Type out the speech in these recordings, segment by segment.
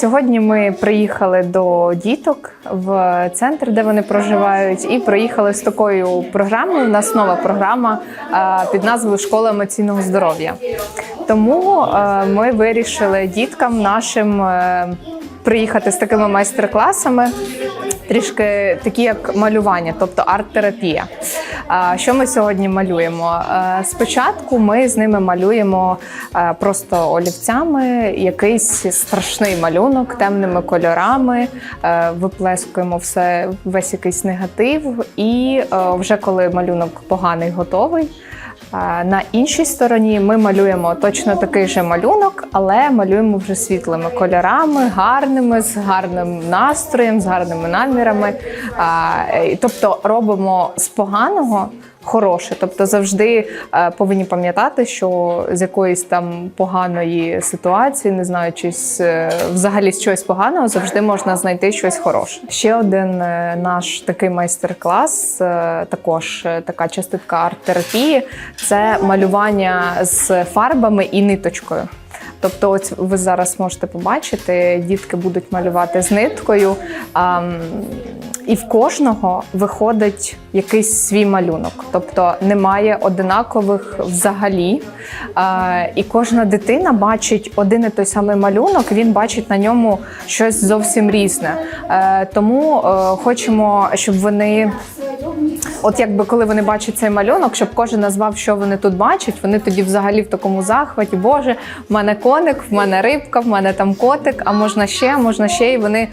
Сьогодні ми приїхали до діток в центр, де вони проживають, і приїхали з такою програмою. У нас нова програма під назвою Школа емоційного здоров'я. Тому ми вирішили діткам нашим е, приїхати з такими майстер-класами. Трішки такі, як малювання, тобто арт-терапія. Що ми сьогодні малюємо? Е, Спочатку ми з ними малюємо е, просто олівцями якийсь страшний малюнок темними кольорами, е, виплескуємо все, весь якийсь негатив, і вже коли малюнок поганий готовий. На іншій стороні ми малюємо точно такий же малюнок, але малюємо вже світлими кольорами, гарними, з гарним настроєм, з гарними намірами. Тобто робимо з поганого. Хороше, тобто завжди е, повинні пам'ятати, що з якоїсь там поганої ситуації, не знаю, чи з, е, взагалі з чогось поганого, завжди можна знайти щось хороше. Ще один е, наш такий майстер-клас, також така частинка арт-терапії, це малювання з фарбами і ниточкою. Тобто, ось ви зараз можете побачити, дітки будуть малювати з ниткою, а, і в кожного виходить якийсь свій малюнок. Тобто немає одинакових взагалі. А, і кожна дитина бачить один і той самий малюнок, він бачить на ньому щось зовсім різне. Е, тому е, хочемо, щоб вони. От якби коли вони бачать цей малюнок, щоб кожен назвав, що вони тут бачать, вони тоді взагалі в такому захваті. Боже, в мене коник, в мене рибка, в мене там котик, а можна ще, можна ще. І вони е,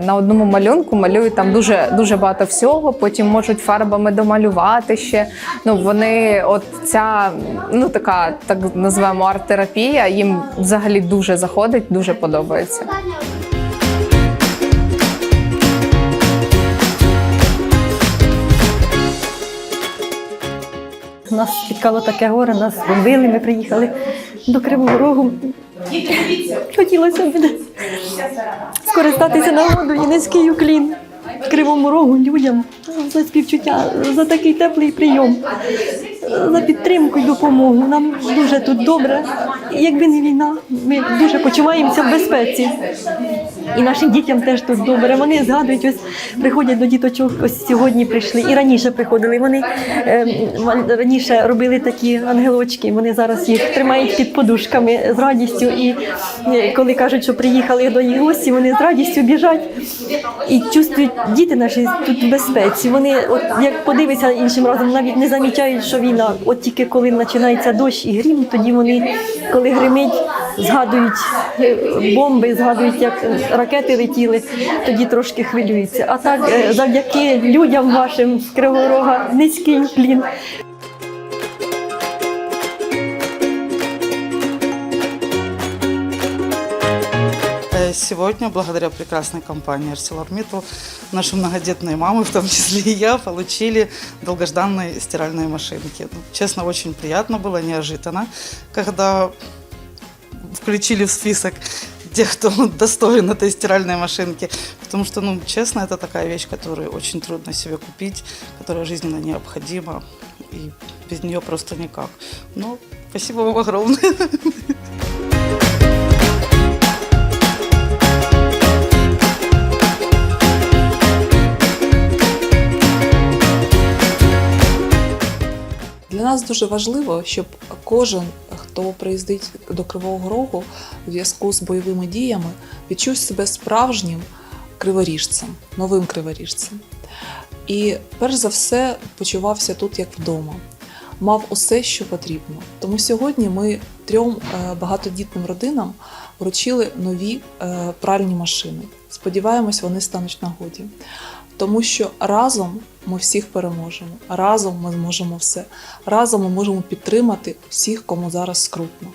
на одному малюнку малюють там дуже дуже багато всього. Потім можуть фарбами домалювати ще. Ну вони, от ця ну така, так називаємо арт-терапія, їм взагалі дуже заходить, дуже подобається. Нас спіткало таке горе, нас бомбили, ми приїхали до Кривого Рогу. Хотілося б скористатися нагодою низький уклін Кривому Рогу людям за співчуття, за такий теплий прийом, за підтримку і допомогу. Нам дуже тут добре. Якби не війна, ми дуже почуваємося в безпеці. І нашим дітям теж тут добре. Вони згадують, ось приходять до діточок, ось сьогодні прийшли і раніше приходили. Вони е, раніше робили такі ангелочки. Вони зараз їх тримають під подушками з радістю. І е, коли кажуть, що приїхали до їх гості, вони з радістю біжать і чувствують діти наші тут в безпеці. Вони, от як подивиться іншим разом, навіть не замічають, що війна. От тільки коли починається дощ і грім, тоді вони, коли гримить, згадують е, бомби, згадують, як ракети летіли, тоді трошки хвилюються. А так, е, завдяки людям вашим з Кривого низький плін. Сегодня, благодаря прекрасной компании ArcelorMittal, наши многодетные мамы, в том числе и я, получили долгожданные стиральные машинки. Ну, Честно, очень приятно было, неожиданно, когда включили в список тех, кто достоин этой стиральной машинки. Потому что, ну, честно, это такая вещь, которую очень трудно себе купить, которая жизненно необходима, и без нее просто никак. Но спасибо вам огромное. Нас дуже важливо, щоб кожен, хто приїздить до Кривого Рогу у зв'язку з бойовими діями, відчув себе справжнім криворіжцем, новим криворіжцем. І перш за все почувався тут як вдома, мав усе, що потрібно. Тому сьогодні ми трьом е, багатодітним родинам вручили нові е, пральні машини. Сподіваємось, вони стануть нагоді. Тому що разом ми всіх переможемо, разом ми зможемо все. Разом ми можемо підтримати всіх, кому зараз скрутно.